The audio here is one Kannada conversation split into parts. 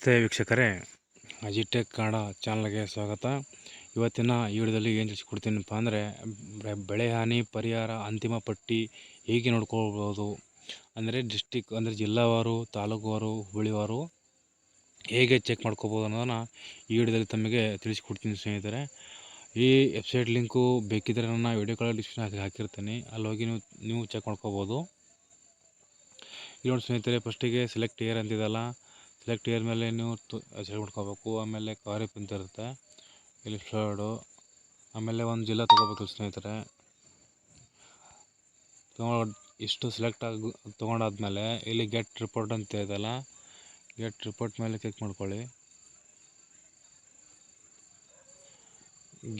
ನಮಸ್ತೆ ವೀಕ್ಷಕರೇ. ಅಜಿಟೆಕ್ ಕನ್ನಡ ಚಾನಲ್ಗೆ ಸ್ವಾಗತ. ಇವತ್ತಿನ ಈ ವಿಡಿಯೋದಲ್ಲಿ ಏನು ತಿಳಿಸ್ಕೊಡ್ತೀನಪ್ಪ ಅಂದರೆ ಬೆಳೆ ಹಾನಿ ಪರಿಹಾರ ಅಂತಿಮ ಪಟ್ಟಿ ಹೇಗೆ ನೋಡ್ಕೊಳ್ಬೋದು? ಅಂದರೆ ಡಿಸ್ಟಿಕ್ ಅಂದರೆ ಜಿಲ್ಲಾವಾರು, ತಾಲೂಕುವಾರು ಹುಳಿವಾರು ಹೇಗೆ ಚೆಕ್ ಮಾಡ್ಕೋಬೋದು ಅನ್ನೋದನ್ನು ಈ ವಿಡಿಯೋದಲ್ಲಿ ತಮಗೆ ತಿಳಿಸ್ಕೊಡ್ತೀನಿ ಸ್ನೇಹಿತರೆ. ಈ ವೆಬ್ಸೈಟ್ ಲಿಂಕು ಬೇಕಿದ್ದರೆ ನನ್ನ ವಿಡಿಯೋ ಕಾಲ ಡಿಸ್ಕ್ರಿಪ್ಷನ್ ಹಾಕಿ ಹಾಕಿರ್ತೀನಿ. ಅಲ್ಲಿ ಹೋಗಿ ನೀವು ನೀವು ಚೆಕ್ ಮಾಡ್ಕೋಬೋದು ಇಲ್ಲಿ ನೋಡಿ ಸ್ನೇಹಿತರೆ ಫಸ್ಟಿಗೆ ಸೆಲೆಕ್ಟ್ ಇಯರ್ ಅಂತಿದಲ್ಲ ಸೆಲೆಕ್ಟ್ ಇಯರ್ ಮೇಲೆ ನೀವು ಸೆಲೆಕ್ಟ್ ಮಾಡ್ಕೋಬೇಕು. ಆಮೇಲೆ ಖಾರಿಫ್ ಅಂತ ಇರುತ್ತೆ. ಇಲ್ಲಿ ಫ್ಲಡು ಆಮೇಲೆ ಒಂದು ಜಿಲ್ಲೆ ತೊಗೋಬೇಕು ಸ್ನೇಹಿತರೆ. ತೊಗೊಂಡು ಇಷ್ಟು ಸೆಲೆಕ್ಟ್ ಆಗಿ, ತೊಗೊಂಡಾದ್ಮೇಲೆ ಇಲ್ಲಿ ಗೆಟ್ ರಿಪೋರ್ಟ್ ಅಂತ ಇದೆಯಲ್ಲ ಗೆಟ್ ರಿಪೋರ್ಟ್ ಮೇಲೆ ಕ್ಲಿಕ್ ಮಾಡ್ಕೊಳ್ಳಿ.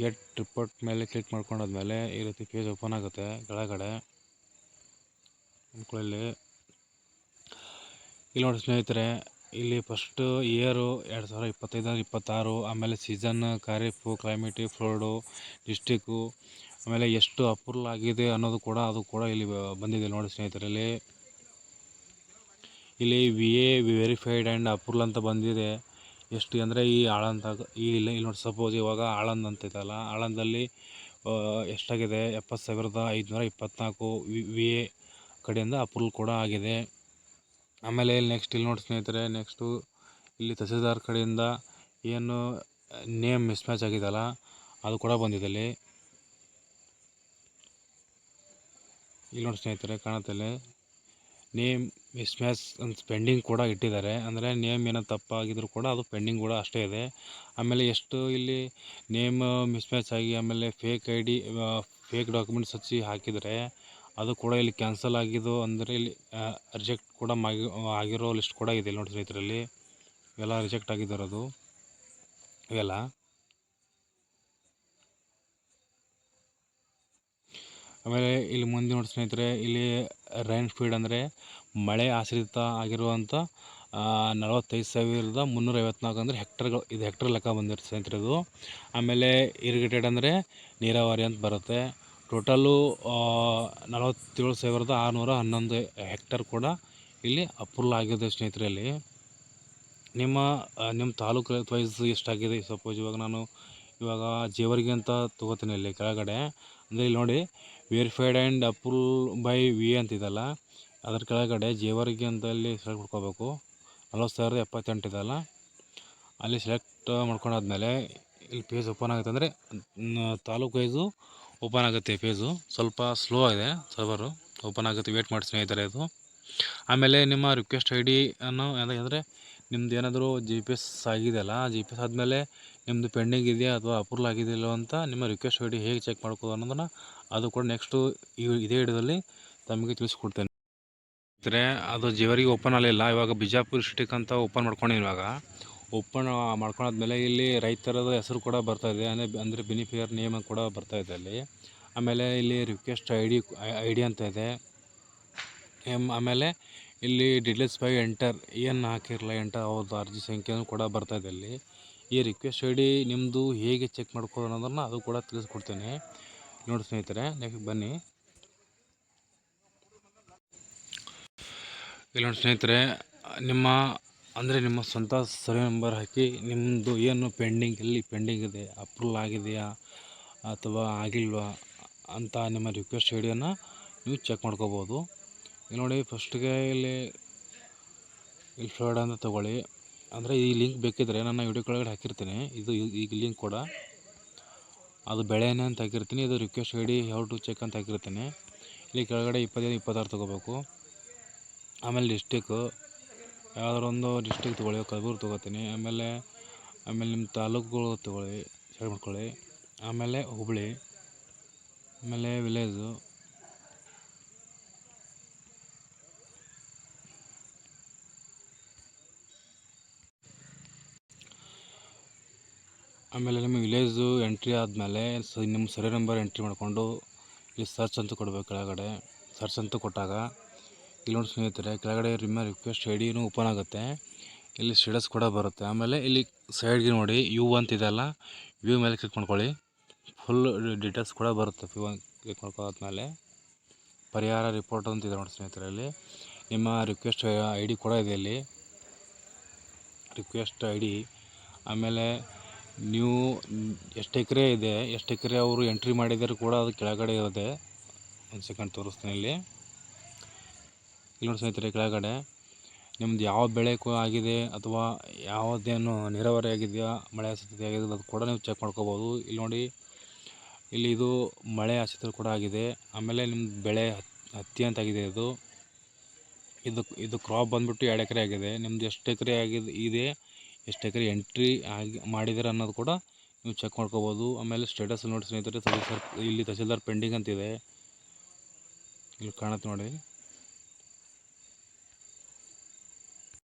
ಗೆಟ್ ರಿಪೋರ್ಟ್ ಮೇಲೆ ಕ್ಲಿಕ್ ಮಾಡ್ಕೊಂಡಾದ್ಮೇಲೆ ಈ ರೀತಿ ಪೇಜ್ ಓಪನ್ ಆಗುತ್ತೆ ಕೆಳಗಡೆ. ಅಂದ್ಕೊಳ್ಳಿ ಇಲ್ಲಿ. ನೋಡಿ ಸ್ನೇಹಿತರೆ ಇಲ್ಲಿ ಫಸ್ಟು ಇಯರು ಎರಡು ಸಾವಿರ ಇಪ್ಪತ್ತೈದು ಇಪ್ಪತ್ತಾರು, ಆಮೇಲೆ ಸೀಸನ್ ಖಾರೀಫು ಕ್ಲೈಮೇಟಿ ಫ್ಲೋಡು ಡಿಸ್ಟಿಕ್ಕು ಆಮೇಲೆ ಎಷ್ಟು ಅಪ್ರೂವಲ್ ಆಗಿದೆ ಅನ್ನೋದು ಕೂಡ ಅದು ಕೂಡ ಇಲ್ಲಿ ಬಂದಿದೆ ನೋಡಿ ಸ್ನೇಹಿತರಲ್ಲಿ. ಇಲ್ಲಿ V A verified and approval ಅಂತ ಬಂದಿದೆ. ಎಷ್ಟು ಅಂದರೆ ಈ ಆಳಂದ ಈ ಇಲ್ಲಿ ಇಲ್ಲಿ ನೋಡಿ ಸಪೋಸ್ ಇವಾಗ ಆಳಂದ್ ಅಂತ ಇದಲ್ಲ ಆಳಂದಲ್ಲಿ ಎಷ್ಟಾಗಿದೆ? ಎಪ್ಪತ್ತು ಸಾವಿರದ ಐದುನೂರ ಇಪ್ಪತ್ತ್ನಾಲ್ಕು ವಿ ಎ ಕಡೆಯಿಂದ ಅಪ್ರೂವಲ್ ಕೂಡ ಆಗಿದೆ. ಆಮೇಲೆ ಇಲ್ಲಿ ನೆಕ್ಸ್ಟ್ ಇಲ್ಲಿ ನೋಡಿ ಸ್ನೇಹಿತರೆ ನೆಕ್ಸ್ಟು ಇಲ್ಲಿ ತಹಸೀಲ್ದಾರ್ ಕಡೆಯಿಂದ ಏನು ನೇಮ್ ಮಿಸ್ಮ್ಯಾಚ್ ಆಗಿದೆಯಲ್ಲ, ಅದು ಕೂಡ ಬಂದಿದೆ ಇಲ್ಲಿ. ಇಲ್ಲಿ ನೋಡಿ ಸ್ನೇಹಿತರೆ ಕಾಣುತ್ತಲ್ಲಿ ನೇಮ್ ಮಿಸ್ಮ್ಯಾಚ್ ಅಂತ ಪೆಂಡಿಂಗ್ ಕೂಡ ಇಟ್ಟಿದ್ದಾರೆ. ಅಂದರೆ ನೇಮ್ ಏನೋ ತಪ್ಪಾಗಿದ್ರೂ ಕೂಡ ಅದು ಪೆಂಡಿಂಗ್ ಕೂಡ ಅಷ್ಟೇ ಇದೆ. ಆಮೇಲೆ ಎಷ್ಟು ಇಲ್ಲಿ ನೇಮ್ ಮಿಸ್ಮ್ಯಾಚ್ ಆಗಿ ಆಮೇಲೆ fake I D fake documents ಹಚ್ಚಿ ಹಾಕಿದರೆ ಅದು ಕೂಡ ಇಲ್ಲಿ ಕ್ಯಾನ್ಸಲ್ ಆಗಿದ್ದು ಅಂದರೆ ಇಲ್ಲಿ ರಿಜೆಕ್ಟ್ ಕೂಡ ಮಾಗಿ, ಆಗಿರೋ ಲಿಸ್ಟ್ ಕೂಡ ಇದೆ ನೋಡಿ ಸ್ನೇಹಿತರಲ್ಲಿ. ಇವೆಲ್ಲ ರಿಜೆಕ್ಟ್ ಆಗಿದ್ದಿರೋದು. ಇವೆಲ್ಲ. ಆಮೇಲೆ ಇಲ್ಲಿ ಮುಂದೆ ನೋಡಿ ಸ್ನೇಹಿತರೆ, ಇಲ್ಲಿ ರೈನ್ ಫೀಡ್ ಅಂದರೆ ಮಳೆ ಆಶ್ರಿತ ಆಗಿರುವಂಥ ನಲವತ್ತೈದು ಸಾವಿರದ ಮುನ್ನೂರ ಐವತ್ನಾಲ್ಕು ಅಂದರೆ ಹೆಕ್ಟರ್ಗಳು ಇದು ಹೆಕ್ಟರ್ ಲೆಕ್ಕ ಬಂದಿರುತ್ತೆ ಸ್ನೇಹಿತರೆ ಇದು ಆಮೇಲೆ ಇರಿಗೇಟೆಡ್ ಅಂದರೆ ನೀರಾವರಿ ಅಂತ ಬರುತ್ತೆ. ಟೋಟಲ್ಲು ನಲವತ್ತೇಳು ಸಾವಿರದ ಆರುನೂರ ಹನ್ನೊಂದು ಹೆಕ್ಟರ್ ಕೂಡ ಇಲ್ಲಿ ಅಪ್ರೂವಲ್ ಆಗಿದೆ ಸ್ನೇಹಿತರಲ್ಲಿ. ನಿಮ್ಮ ನಿಮ್ಮ ತಾಲೂಕು ವೈಸ್ ಎಷ್ಟಾಗಿದೆ? ಸಪೋಸ್ ಇವಾಗ ನಾನು ಇವಾಗ ಜೇವರಿಗೆ ಅಂತ ತೊಗೋತೀನಿ ಇಲ್ಲಿ ಕೆಳಗಡೆ. ಅಂದರೆ ಇಲ್ಲಿ ನೋಡಿ verified and approve by V ಅಂತಿದಲ್ಲ ಅದ್ರ ಕೆಳಗಡೆ ಜೇವರಿಗೆ ಅಂತ ಅಲ್ಲಿ ಸೆಲೆಕ್ಟ್ ಮಾಡ್ಕೋಬೇಕು. ನಲ್ವತ್ತು ಸಾವಿರದ ಎಪ್ಪತ್ತೆಂಟು ಇದಲ್ಲ ಅಲ್ಲಿ ಸೆಲೆಕ್ಟ್ ಮಾಡ್ಕೊಂಡಾದ್ಮೇಲೆ ಇಲ್ಲಿ ಪೇಜ್ ಓಪನ್ ಆಗುತ್ತೆ. ಅಂದರೆ ತಾಲೂಕು ವೈಸು ಓಪನ್ ಆಗುತ್ತೆ ಪೇಜು ಸ್ವಲ್ಪ ಸ್ಲೋ ಆಗಿದೆ ಸರ್ವರು. ಓಪನ್ ಆಗುತ್ತೆ, ವೇಟ್ ಮಾಡಿ ಸ್ನೇಹಿತರೆ ಇದು. ಆಮೇಲೆ ನಿಮ್ಮ ರಿಕ್ವೆಸ್ಟ್ ಐ ಡಿಯನ್ನು ಅಂದರೆ ನಿಮ್ದು ಏನಾದರೂ ಜಿ ಪಿ ಎಸ್ ಆಗಿದೆಯಲ್ಲ ಜಿ ಪಿ ಎಸ್ ಆದಮೇಲೆ ನಿಮ್ಮದು ಪೆಂಡಿಂಗ್ ಇದೆಯಾ ಅಥವಾ ಅಪ್ರೂವಲ್ ಆಗಿದೆಯಲ್ಲೋ ಅಂತ ನಿಮ್ಮ ರಿಕ್ವೆಸ್ಟ್ ಐ ಡಿ ಹೇಗೆ ಚೆಕ್ ಮಾಡ್ಕೋದು ಅನ್ನೋದನ್ನು ಅದು ಕೂಡ ನೆಕ್ಸ್ಟು ಈ ಇದೇ ಹಿಡಿದಲ್ಲಿ ತಮಗೆ ತಿಳಿಸ್ಕೊಡ್ತೇನೆ. ಅದು ಜೇವರಿಗೆ ಓಪನ್ ಆಗಲಿಲ್ಲ. ಇವಾಗ ಬಿಜಾಪುರ್ ಡಿಸ್ಟಿಕ್ ಅಂತ ಓಪನ್ ಮಾಡ್ಕೊಂಡಿನಿ ಇವಾಗ. ಓಪನ್ ಮೇಲೆ ಇಲ್ಲಿ ರೈತರದ ಹೆಸರು ಕೂಡ ಬರ್ತಾಯಿದೆ ಅಂದರೆ ಅಂದರೆ ಬೆನಿಫಿಯರ್ ನೇಮ್ ಕೂಡ ಬರ್ತಾಯಿದೆ ಅಲ್ಲಿ. ಆಮೇಲೆ ಇಲ್ಲಿ request I D I D ಅಂತ ಇದೆ. ಎಂ, ಆಮೇಲೆ ಇಲ್ಲಿ ಡೀಟೇಲ್ಸ್ ಬೈ ಎಂಟರ್ ಏನು ಹಾಕಿರಲ್ಲ ಎಂಟರ್ ಅವ್ರದ್ದು ಅರ್ಜಿ ಸಂಖ್ಯೆನೂ ಕೂಡ ಬರ್ತಾಯಿದೆ ಅಲ್ಲಿ. ಈ ರಿಕ್ವೆಸ್ಟ್ ಐ ಡಿ ನಿಮ್ಮದು ಹೇಗೆ ಚೆಕ್ ಮಾಡ್ಕೋದು ಅನ್ನೋದನ್ನು ಅದು ಕೂಡ ತಿಳಿಸ್ಕೊಡ್ತೇನೆ. ನೋಡಿ ಸ್ನೇಹಿತರೆ ನೆಕ್ಸ್ಟ್ ಬನ್ನಿ. ಇಲ್ಲಿ ಸ್ನೇಹಿತರೆ, ನಿಮ್ಮ ಅಂದರೆ ನಿಮ್ಮ ಸ್ವಂತ ಸರ್ವೆ ನಂಬರ್ ಹಾಕಿ ನಿಮ್ಮದು ಏನು ಪೆಂಡಿಂಗ್ ಎಲ್ಲಿ ಪೆಂಡಿಂಗ್ ಇದೆ, ಅಪ್ರೂವಲ್ ಆಗಿದೆಯಾ ಅಥವಾ ಆಗಿಲ್ವಾ ಅಂತ ನಿಮ್ಮ ರಿಕ್ವೆಸ್ಟ್ ಐಡಿಯನ್ನು ಡಿಯನ್ನು ನೀವು ಚೆಕ್ ಮಾಡ್ಕೋಬೋದು. ಇಲ್ಲಿ ನೋಡಿ ಫಸ್ಟ್ಗೆ ಇಲ್ಲಿ ಇಲ್ಲಿ ಫ್ರಾಡ್ ಅಂತ ತೊಗೊಳ್ಳಿ. ಅಂದರೆ ಈ ಲಿಂಕ್ ಬೇಕಿದ್ದರೆ ನಾನು ವಿಡಿಯೋ ಕೆಳಗಡೆ ಹಾಕಿರ್ತೀನಿ. ಇದು ಈಗ ಲಿಂಕ್ ಕೂಡ. ಅದು ಬೆಳೆನೇ ಅಂತ ಹಾಕಿರ್ತೀನಿ. ಇದು request I D how to check ಅಂತ ಹಾಕಿರ್ತೀನಿ. ಇಲ್ಲಿ ಕೆಳಗಡೆ ಇಪ್ಪತ್ತೈದು, ಇಪ್ಪತ್ತಾರು ತೊಗೋಬೇಕು. ಆಮೇಲೆ ಡಿಸ್ಟಿಕ್ಕು ಯಾವ್ದಾರು ಒಂದು ಡಿಸ್ಟಿಕ್ ತೊಗೊಳ್ಳಿ, ಕಲ್ಬುರ್ಗಿ ತೊಗೋತೀನಿ, ಆಮೇಲೆ ಆಮೇಲೆ ನಿಮ್ಮ ತಾಲೂಕುಗಳು ತೊಗೊಳ್ಳಿ ಸೆಲೆಕ್ಟ್ ಮಾಡ್ಕೊಳ್ಳಿ, ಆಮೇಲೆ ಹುಬ್ಬಳ್ಳಿ ಆಮೇಲೆ ವಿಲೇಜು ಆಮೇಲೆ ನಿಮ್ಮ ವಿಲೇಜು ಎಂಟ್ರಿ ಆದಮೇಲೆ ಸ ನಿಮ್ಮ ಸರ್ವೆ ನಂಬರ್ ಎಂಟ್ರಿ ಮಾಡಿಕೊಂಡು ಇಲ್ಲಿ ಸರ್ಚ್ ಅಂತ ಕೊಡ್ಬೇಕು ಕೆಳಗಡೆ. ಸರ್ಚ್ ಅಂತ ಕೊಟ್ಟಾಗ ಇಲ್ಲಿ ನೋಡಿ ಸ್ನೇಹಿತರೆ, ಕೆಳಗಡೆ ನಿಮ್ಮ ರಿಕ್ವೆಸ್ಟ್ ಐ ಡಿನೂ ಓಪನ್ ಆಗುತ್ತೆ. ಇಲ್ಲಿ ಸ್ಟೇಟಸ್ ಕೂಡ ಬರುತ್ತೆ. ಆಮೇಲೆ ಇಲ್ಲಿ ಸೈಡ್ಗೆ ನೋಡಿ ಯು ಅಂತಿದೆಯಲ್ಲ ವ್ಯೂ ಮೇಲೆ ಕ್ಲಿಕ್ ಮಾಡ್ಕೊಳ್ಳಿ. ಫುಲ್ ಡೀಟೇಲ್ಸ್ ಕೂಡ ಬರುತ್ತೆ ವ್ಯೂ ಕ್ಲಿಕ್ ಮಾಡ್ಕೊಳ್ಳಾದ್ಮೇಲೆ. ಪರಿಹಾರ ರಿಪೋರ್ಟ್ ಅಂತ ಇದೆ ನೋಡಿ ಸ್ನೇಹಿತರೆ ಇಲ್ಲಿ. ನಿಮ್ಮ ರಿಕ್ವೆಸ್ಟ್ ಐ ಡಿ ಕೂಡ ಇದೆ ಇಲ್ಲಿ. ರಿಕ್ವೆಸ್ಟ್ ಐ ಡಿ ಆಮೇಲೆ ನೀವು ಎಷ್ಟು ಎಕರೆ ಇದೆ, ಎಷ್ಟು ಎಕರೆ ಅವರು ಎಂಟ್ರಿ ಮಾಡಿದರೂ ಕೂಡ ಅದು ಕೆಳಗಡೆ ಇರುತ್ತೆ ಒಂದು ಸೆಕೆಂಡ್ ತೋರಿಸ್ತೀನಿ ಇಲ್ಲಿ. ಇಲ್ಲಿ ಸ್ನೇಹಿತರೆ, ಕೆಳಗಡೆ ನಿಮ್ದು ಯಾವ ಬೆಳೆ ಆಗಿದೆ ಅಥವಾ ಯಾವುದೇನು ನೀರಾವರಿ ಆಗಿದೆಯಾ, ಮಳೆ ಆಶ್ರಿತ ಆಗಿದೆ ಅದು ಕೂಡ ನೀವು ಚೆಕ್ ಮಾಡ್ಕೋಬೋದು. ಇಲ್ಲಿ ನೋಡಿ, ಇಲ್ಲಿ ಇದು ಮಳೆ ಆಶ್ರಿತ ಕೂಡ ಆಗಿದೆ. ಆಮೇಲೆ ನಿಮ್ದು ಬೆಳೆ ಹತ್- ಹತ್ತಿ ಅಂತ ಆಗಿದೆ ಇದು. ಇದು ಇದು ಕ್ರಾಪ್ ಬಂದುಬಿಟ್ಟು ಎರಡು ಎಕರೆ ಆಗಿದೆ. ನಿಮ್ದು ಎಷ್ಟು ಎಕರೆ ಆಗಿದೆ, ಇದೆ, ಎಷ್ಟು ಎಕರೆ ಎಂಟ್ರಿ ಆಗಿ ಮಾಡಿದ್ದಾರೆ ಅನ್ನೋದು ಕೂಡ ನೀವು ಚೆಕ್ ಮಾಡ್ಕೋಬೋದು. ಆಮೇಲೆ ಸ್ಟೇಟಸ್ ನೋಡಿ ಸ್ನೇಹಿತರೆ, ತಹಸೀಲ್ದಾರ್ ಇಲ್ಲಿ ತಹಸೀಲ್ದಾರ್ ಪೆಂಡಿಂಗ್ ಅಂತಿದೆ. ಇಲ್ಲಿ ಕಾಣುತ್ತೆ ನೋಡಿ.